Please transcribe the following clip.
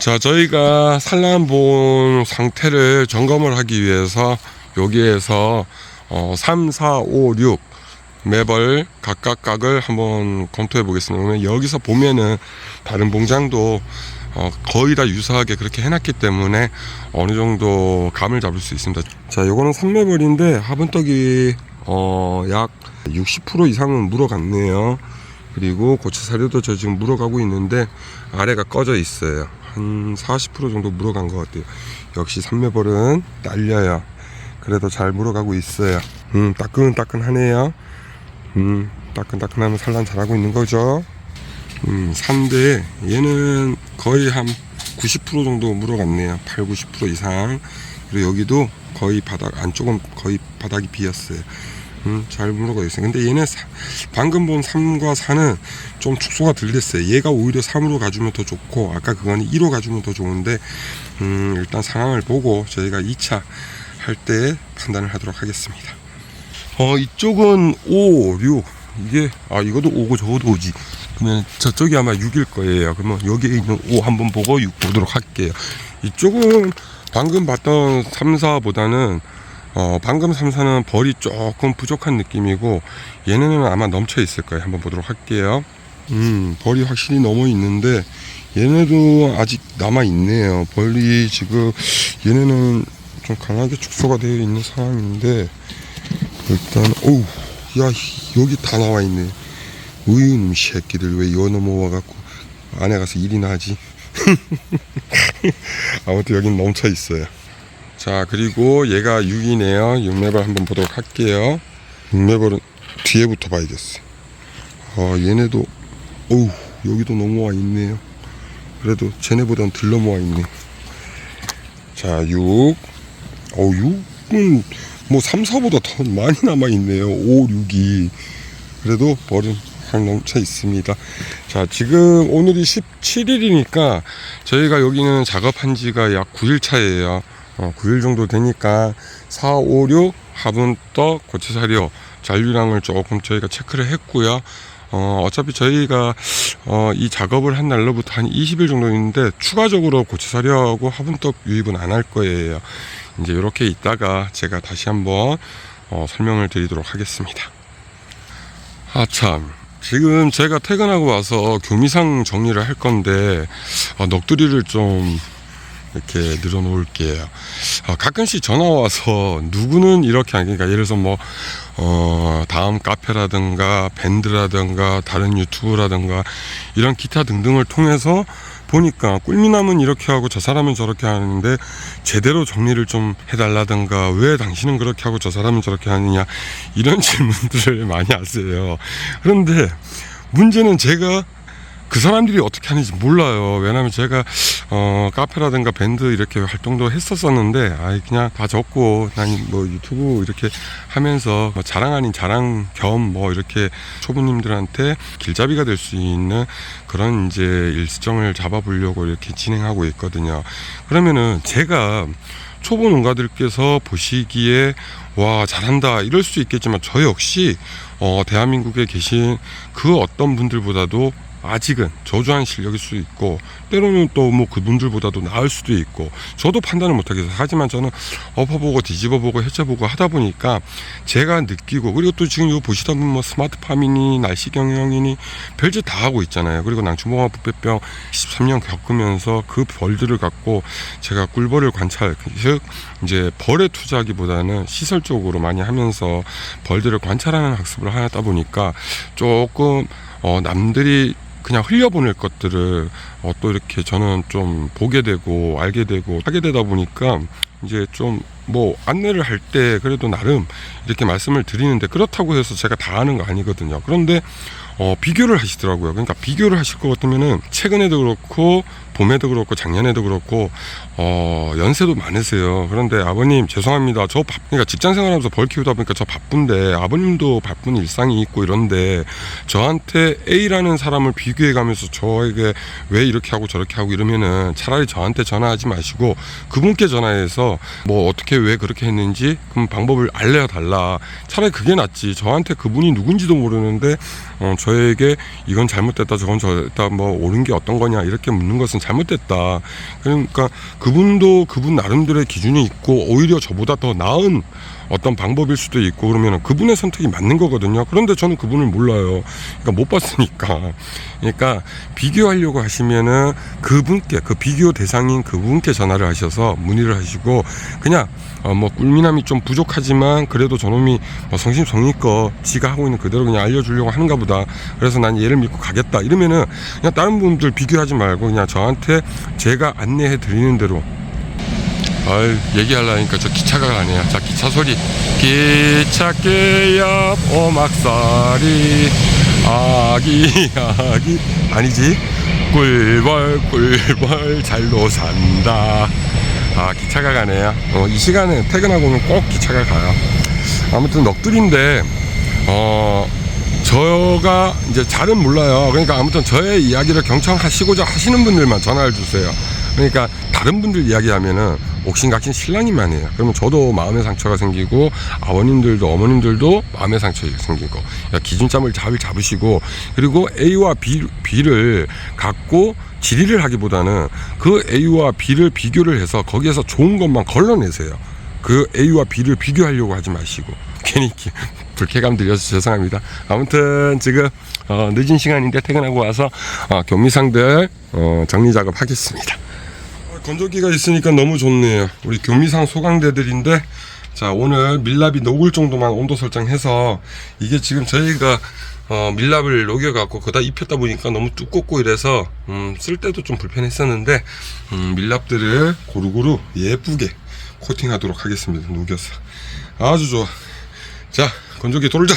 자, 저희가 산란본 상태를 점검을 하기 위해서 여기에서 어, 3, 4, 5, 6 매벌 각각 각을 한번 검토해 보겠습니다. 여기서 보면은 다른 봉장도 어, 거의 다 유사하게 그렇게 해놨기 때문에 어느 정도 감을 잡을 수 있습니다. 자, 요거는 3매벌인데 화분떡이 어, 약 60% 이상은 물어갔네요. 그리고 고체 사료도 저 지금 물어가고 있는데 아래가 꺼져 있어요. 한 40% 정도 물어간 것 같아요. 역시 삼매벌은 딸려요. 그래도 잘 물어가고 있어요. 음, 따끈따끈하네요. 음, 따끈따끈하면 산란 잘하고 있는 거죠. 음, 3대 얘는 거의 한 90% 정도 물어갔네요. 8, 90% 이상. 그리고 여기도 거의 바닥 안쪽은 거의 바닥이 비었어요. 음, 잘 물어가 있어요. 근데 얘네 사- 방금 본 3과 4는 좀 축소가 덜 됐어요. 얘가 오히려 3으로 가주면 더 좋고 아까 그거는 2로 가주면 더 좋은데 음, 일단 상황을 보고 저희가 2차 할 때 판단을 하도록 하겠습니다. 어 이쪽은 5, 6 이게 아 이것도 5고 저것도 5지 그러면 저쪽이 아마 6일 거예요 그러면 여기에 있는 5 한번 보고 6 보도록 할게요 이쪽은 방금 봤던 3, 4보다는 어 방금 3, 4는 벌이 조금 부족한 느낌이고 얘네는 아마 넘쳐 있을 거예요. 한번 보도록 할게요. 음 벌이 확실히 넘어 있는데 얘네도 아직 남아 있네요. 벌이 지금 얘네는 좀 강하게 축소가 되어 있는 상황인데 일단 어우 야 여기 다 나와 있네. 의윤 새끼들 왜 이거 넘어와 갖고 안에 가서 일이나 하지? 아무튼 여긴 넘쳐 있어요 자 그리고 얘가 6이네요. 6매벌 한번 보도록 할게요. 6매벌은 뒤에부터 봐야겠어. 아 얘네도 어우 여기도 넘어와 있네요. 그래도 쟤네보단 덜 넘어와 있네. 자 6. 어 6은 뭐 3, 4보다 더 많이 남아 있네요. 5, 6이. 그래도 벌은 한 넘쳐 있습니다. 자 지금 오늘이 17일이니까 저희가 여기는 작업한 지가 약 9일 차예요 어, 9일 정도 되니까 4, 5, 6 화분떡 고체 사료 잔류량을 조금 저희가 체크를 했고요 어, 어차피 저희가 어, 이 작업을 한 날로부터 한 20일 정도 있는데 추가적으로 고체사료하고 화분떡 유입은 안 할 거예요. 이제 이렇게 있다가 제가 다시 한번 어, 설명을 드리도록 하겠습니다. 아 참. 지금 제가 퇴근하고 와서 교미상 정리를 할 건데 어, 넋두리를 좀 이렇게 늘어 놓을게요. 어, 가끔씩 전화 와서 누구는 이렇게 하니까 그러니까 예를 들어서 뭐 어, 다음 카페라든가 밴드라든가 다른 유튜브라든가 이런 기타 등등을 통해서 보니까 꿀미남은 이렇게 하고 저 사람은 저렇게 하는데 제대로 정리를 좀 해달라든가 왜 당신은 그렇게 하고 저 사람은 저렇게 하느냐 이런 질문들을 많이 하세요. 그런데 문제는 제가 그 사람들이 어떻게 하는지 몰라요. 왜냐면 제가 어 카페라든가 밴드 이렇게 활동도 했었었는데 아이 그냥 다 적고 난 뭐 유튜브 이렇게 하면서 뭐 자랑 아닌 자랑 겸 뭐 이렇게 초보님들한테 길잡이가 될 수 있는 그런 이제 일정을 잡아보려고 이렇게 진행하고 있거든요. 그러면은 제가 초보 농가들께서 보시기에 와 잘한다 이럴 수 있겠지만 저 역시 어 대한민국에 계신 그 어떤 분들보다도 아직은 저조한 실력일 수 있고 때로는 또 뭐 그분들보다도 나을 수도 있고 저도 판단을 못하겠어요 하지만 저는 엎어보고 뒤집어보고 해쳐보고 하다 보니까 제가 느끼고 그리고 또 지금 이거 보시다 보면 뭐 스마트팜이니 날씨 경영이니 별짓 다 하고 있잖아요. 그리고 낭충봉화 부패병 13년 겪으면서 그 벌들을 갖고 제가 꿀벌을 관찰 즉 이제 벌에 투자하기보다는 시설 쪽으로 많이 하면서 벌들을 관찰하는 학습을 하다 보니까 조금 어 남들이 그냥 흘려보낼 것들을 어, 또 이렇게 저는 좀 보게 되고 알게 되고 하게 되다 보니까 이제 좀 뭐 안내를 할 때 그래도 나름 이렇게 말씀을 드리는데 그렇다고 해서 제가 다 아는 거 아니거든요. 그런데 어, 비교를 하시더라고요. 그러니까 비교를 하실 것 같으면은 최근에도 그렇고 봄에도 그렇고 작년에도 그렇고 어, 연세도 많으세요. 그런데 아버님 죄송합니다. 저 바, 그러니까 직장 생활하면서 벌 키우다 보니까 저 바쁜데 아버님도 바쁜 일상이 있고 이런데 저한테 A라는 사람을 비교해 가면서 저에게 왜 이렇게 하고 저렇게 하고 이러면은 차라리 저한테 전화하지 마시고 그분께 전화해서 뭐 어떻게 왜 그렇게 했는지 그럼 방법을 알려 달라. 차라리 그게 낫지. 저한테 그분이 누군지도 모르는데 어, 저에게 이건 잘못됐다 저건 저랬다 뭐 옳은 게 어떤 거냐 이렇게 묻는 것은 잘못됐다. 그러니까 그분도 그분 나름대로의 기준이 있고 오히려 저보다 더 나은 어떤 방법일 수도 있고 그러면 그분의 선택이 맞는 거거든요. 그런데 저는 그분을 몰라요. 그러니까 못 봤으니까. 그러니까 비교하려고 하시면은 그분께 그 비교 대상인 그분께 전화를 하셔서 문의를 하시고 그냥 어, 뭐 꿀미남이 좀 부족하지만 그래도 저놈이 뭐 성심성의껏 지가 하고 있는 그대로 그냥 알려주려고 하는가 보다. 그래서 난 얘를 믿고 가겠다. 이러면은 그냥 다른 분들 비교하지 말고 그냥 저한테 제가 안내해 드리는 대로. 아유 얘기하려니까 저 기차가 가네요. 자 기차 소리. 기차 깨야 오막살이 아기 아기. 아니지? 꿀벌 꿀벌 잘도 산다 아 기차가 가네요. 어, 이 시간에 퇴근하고는 꼭 기차가 가요. 아무튼 넋두리인데 어 저가 이제 잘은 몰라요. 그러니까 아무튼 저의 이야기를 경청하시고자 하시는 분들만 전화를 주세요. 그러니까 다른 분들 이야기하면은 옥신각신 신랑이만 해요. 그러면 저도 마음의 상처가 생기고 아버님들도 어머님들도 마음의 상처가 생기고 그러니까 기준점을 잘 잡으시고 그리고 A와 B, B를 갖고 질의를 하기보다는 그 A와 B를 비교를 해서 거기에서 좋은 것만 걸러내세요 그 A와 B를 비교하려고 하지 마시고 괜히 기- 불쾌감 들려서 죄송합니다. 아무튼 지금 어, 늦은 시간인데 퇴근하고 와서 어, 교미상들 어, 정리 작업 하겠습니다. 건조기가 있으니까 너무 좋네요. 우리 교미상 소강대들인데 자 오늘 밀랍이 녹을 정도만 온도 설정해서 이게 지금 저희가 어, 밀랍을 녹여갖고 거다 입혔다 보니까 너무 두껍고 이래서 음, 쓸 때도 좀 불편했었는데 음, 밀랍들을 고루고루 예쁘게 코팅하도록 하겠습니다. 녹여서 아주 좋아. 자 건조기 돌자.